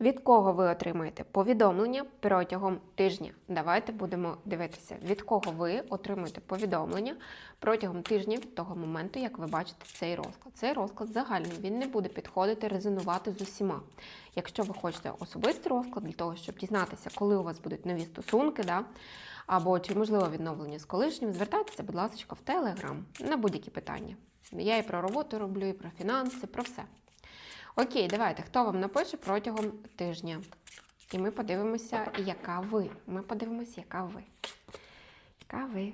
Від кого ви отримаєте повідомлення протягом тижня? Давайте будемо дивитися, від кого ви отримуєте повідомлення протягом тижня від того моменту, як ви бачите цей розклад. Цей розклад загальний, він не буде підходити, резонувати з усіма. Якщо ви хочете особистий розклад для того, щоб дізнатися, коли у вас будуть нові стосунки, да, або чи можливо відновлення з колишнім, звертайтеся, будь ласка, в Телеграм на будь-які питання. Я і про роботу роблю, і про фінанси, про все. Окей, давайте. Хто вам напише протягом тижня? І ми подивимося, яка ви. Ми подивимося, яка ви. Яка ви.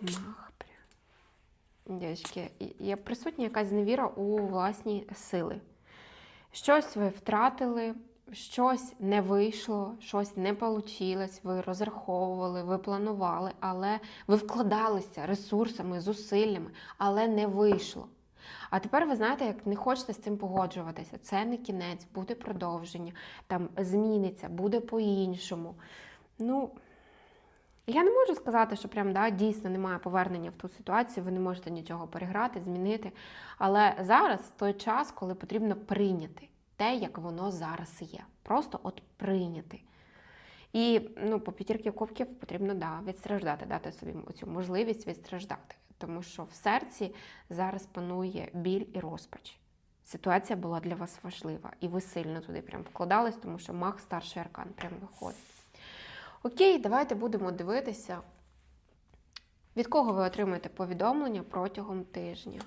Мах. Дівчатки, є присутня якась зневіра у власні сили. Щось ви втратили, щось не вийшло, щось не вийшло, ви розраховували, ви планували, але ви вкладалися ресурсами, зусиллями, але не вийшло. А тепер ви знаєте, як не хочете з цим погоджуватися. Це не кінець, буде продовження, там зміниться, буде по-іншому. Ну, я не можу сказати, що прям да, дійсно немає повернення в ту ситуацію, ви не можете нічого переграти, змінити. Але зараз той час, коли потрібно прийняти те, як воно зараз є. Просто от прийняти. І ну, по п'ятірки кубків потрібно да, відстраждати, дати собі цю можливість відстраждати. Тому що в серці зараз панує біль і розпач. Ситуація була для вас важлива, і ви сильно туди прям вкладались, тому що маг старший аркан прям виходить. Окей, давайте будемо дивитися, від кого ви отримаєте повідомлення протягом тижня.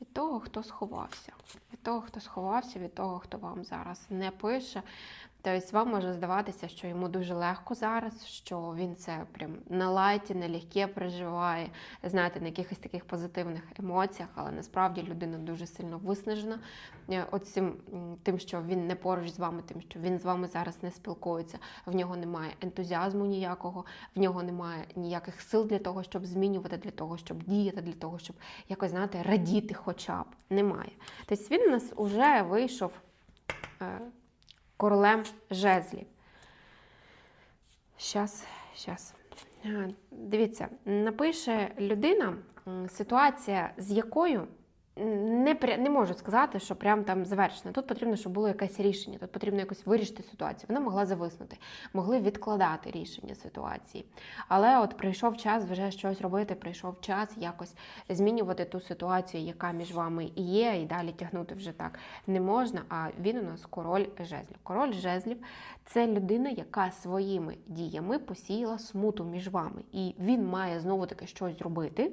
Від того, хто сховався. Від того, хто сховався, від того, хто вам зараз не пише. Тобто вам може здаватися, що йому дуже легко зараз, що він це прям на лайті, на легке проживає, знаєте, на якихось таких позитивних емоціях, але насправді людина дуже сильно виснажена е, оцим, тим, що він не поруч з вами, тим, що він з вами зараз не спілкується, в нього немає ентузіазму ніякого, в нього немає ніяких сил для того, щоб змінювати, для того, щоб діяти, для того, щоб якось знаєте, радіти хоча б. Немає. Тобто він у нас вже вийшов. Е, королем жезлів. Щас, щас. Дивіться, напише людина, ситуація, з якою не не можу сказати, що прям там завершена. Тут потрібно, щоб було якесь рішення, тут потрібно якось вирішити ситуацію. Вона могла зависнути, могли відкладати рішення ситуації. Але от прийшов час вже щось робити, прийшов час якось змінювати ту ситуацію, яка між вами є, і далі тягнути вже так не можна. А він у нас король жезлів. Король жезлів це людина, яка своїми діями посіяла смуту між вами. І він має знову таки щось зробити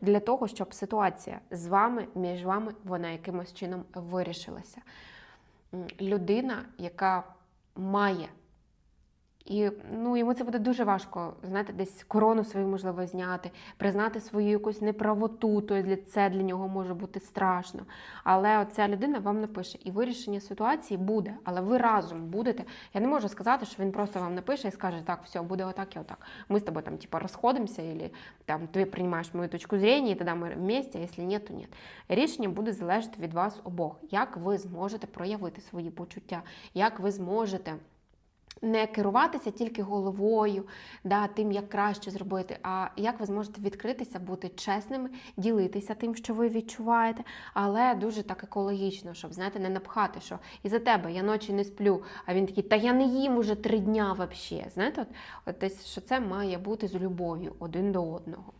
для того, щоб ситуація з вами між вами вона якимось чином вирішилася. Людина, яка має. І ну, йому це буде дуже важко, знаєте, десь корону свою можливо зняти, признати свою якусь неправоту, то це для нього може бути страшно. Але ця людина вам напише, і вирішення ситуації буде, але ви разом будете. Я не можу сказати, що він просто вам напише і скаже, так, все, буде отак і отак. Ми з тобою там, типа, розходимося, або там ти приймаєш мою точку зрення, і тоді ми вместе, а якщо ні, то ні. Рішення буде залежати від вас обох, як ви зможете проявити свої почуття, як ви зможете. Не керуватися тільки головою, да, тим, як краще зробити, а як ви зможете відкритися, бути чесними, ділитися тим, що ви відчуваєте, але дуже так екологічно, щоб знаєте, не напхати, що і за тебе я ночі не сплю, а він такий, та я не їм уже три дня взагалі. Знаєте, от, от, що це має бути з любов'ю один до одного.